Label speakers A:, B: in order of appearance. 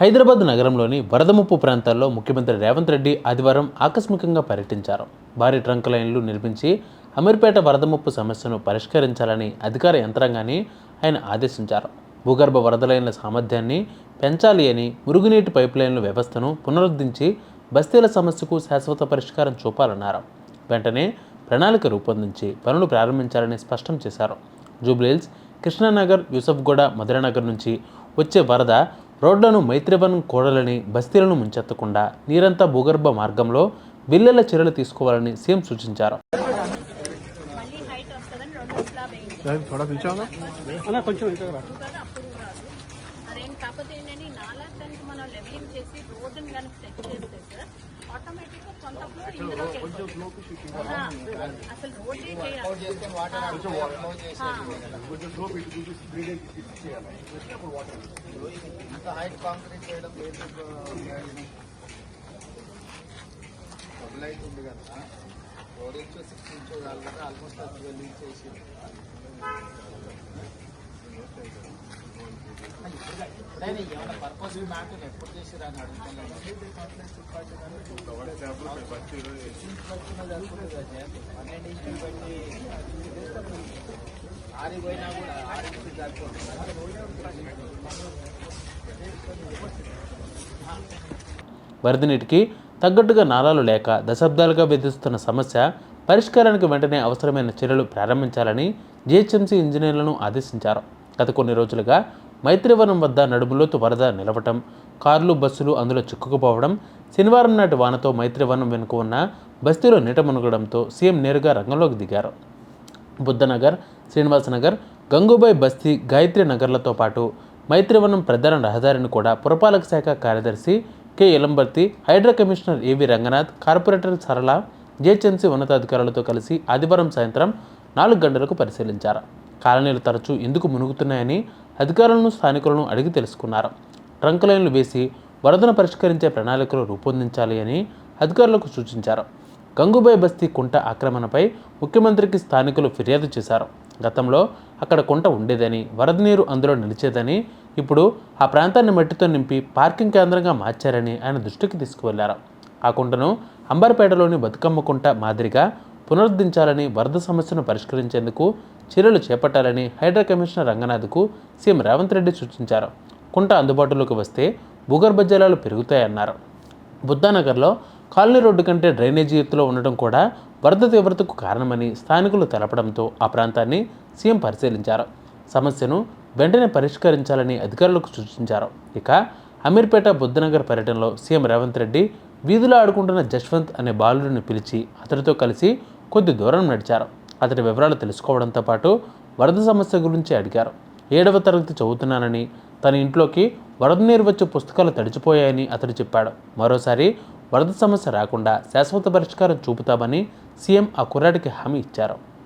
A: హైదరాబాద్ నగరంలోని వరద ముప్పు ప్రాంతాల్లో ముఖ్యమంత్రి రేవంత్ రెడ్డి ఆదివారం ఆకస్మికంగా పర్యటించారు. భారీ ట్రంక్ లైన్లు నిర్మించి అమీర్పేట వరద ముప్పు సమస్యను పరిష్కరించాలని అధికార యంత్రాంగాన్ని ఆయన ఆదేశించారు. భూగర్భ వరద లైన్ల సామర్థ్యాన్ని పెంచాలి అని మురుగునీటి పైప్ లైన్ల వ్యవస్థను పునరుద్ధరించి బస్తీల సమస్యకు శాశ్వత పరిష్కారం చూపాలన్నారు. వెంటనే ప్రణాళిక రూపొందించి పనులు ప్రారంభించాలని స్పష్టం చేశారు. జూబ్లీహిల్స్ కృష్ణానగర్ యూసఫ్గూడ మధురనగర్ నుంచి వచ్చే వరద రోడ్లను మైత్రివనం కూడలని బస్తీలను ముంచెత్తకుండా నీరంతా భూగర్భ మార్గంలో బిల్లెల చర్యలు తీసుకోవాలని సీఎం సూచించారు.
B: కాకపోతే ఏంటంటే ఈ నాలా దానికి మనం లెవెలింగ్ చేసి రోడ్డుని కనుక సెట్ చేస్తే సార్ ఆటోమేటిక్గా కొంత ఫ్లో ఇందులోకి అసలు రోడ్డే చేయాలి?
C: ఉంది కదా. ఫోర్ ఇంచ్ సిక్స్ ఇంచ్ కాదు కదా ఆల్మోస్ట్ వేసి ఆరిపోయినా కూడా
A: వరద నీటికి తగ్గట్టుగా నాలాలు లేక దశాబ్దాలుగా విధిస్తున్న సమస్య పరిష్కారానికి వెంటనే అవసరమైన చర్యలు ప్రారంభించాలని జిహెచ్ఎంసీ ఇంజనీర్లను ఆదేశించారు. గత కొన్ని రోజులుగా మైత్రివనం వద్ద నడుములోతు వరద నిలవటం కార్లు బస్సులు అందులో చిక్కుకుపోవడం శనివారం నాటి వానతో మైత్రివనం వెనుక ఉన్న బస్తీలో నీట మునగడంతో సీఎం నేరుగా రంగంలోకి దిగారు. బుద్ధనగర్ శ్రీనివాసనగర్ గంగూబాయ్ బస్తీ గాయత్రి నగర్లతో పాటు మైత్రివనం ప్రధాన రహదారిని కూడా పురపాలక శాఖ కార్యదర్శి కె. ఇలంబర్తి హైడ్రా కమిషనర్ ఏవి రంగనాథ్ కార్పొరేటర్ సరళ జిహెచ్ఎంసీ ఉన్నతాధికారులతో కలిసి ఆదివారం సాయంత్రం నాలుగు గంటలకు పరిశీలించారు. కాలనీలు తరచూ ఎందుకు మునుగుతున్నాయని అధికారులను స్థానికులను అడిగి తెలుసుకున్నారు. ట్రంక్ లైన్లు వేసి వరదను పరిష్కరించే ప్రణాళికలు రూపొందించాలి అని అధికారులకు సూచించారు. గంగుబాయ్ బస్తీ కుంట ఆక్రమణపై ముఖ్యమంత్రికి స్థానికులు ఫిర్యాదు చేశారు. గతంలో అక్కడ కుంట ఉండేదని వరద నీరు అందులో నిలిచేదని ఇప్పుడు ఆ ప్రాంతాన్ని మట్టితో నింపి పార్కింగ్ కేంద్రంగా మార్చారని ఆయన దృష్టికి తీసుకువెళ్ళారు. ఆ కుంటను అంబర్పేటలోని బతుకమ్మ కుంట మాదిరిగా పునరుద్ధరించాలని వరద సమస్యను పరిష్కరించేందుకు చర్యలు చేపట్టాలని హైడ్రా కమిషనర్ రంగనాథ్కు సీఎం రేవంత్ రెడ్డి సూచించారు. కుంట అందుబాటులోకి వస్తే భూగర్భ జలాలు పెరుగుతాయన్నారు. బుద్ధానగర్లో కాలనీ రోడ్డు కంటే డ్రైనేజీ ఎత్తులో ఉండటం కూడా వరద తీవ్రతకు కారణమని స్థానికులు తెలపడంతో ఆ ప్రాంతాన్ని సీఎం పరిశీలించారు. సమస్యను వెంటనే పరిష్కరించాలని అధికారులకు సూచించారు. ఇక అమీర్పేట బుద్ధనగర్ పర్యటనలో సీఎం రేవంత్ రెడ్డి వీధిలో ఆడుకుంటున్న జశ్వంత్ అనే బాలుడిని పిలిచి అతడితో కలిసి కొద్ది దూరం నడిచారు. అతడి వివరాలు తెలుసుకోవడంతో పాటు వరద సమస్య గురించి అడిగారు. ఏడవ తరగతి చదువుతున్నానని తన ఇంట్లోకి వరద నీరు వచ్చే పుస్తకాలు తడిచిపోయాయని అతడు చెప్పాడు. మరోసారి వరద సమస్య రాకుండా శాశ్వత పరిష్కారం చూపుతామని సీఎం ఆ కుర్రాడికి హామీ ఇచ్చారు.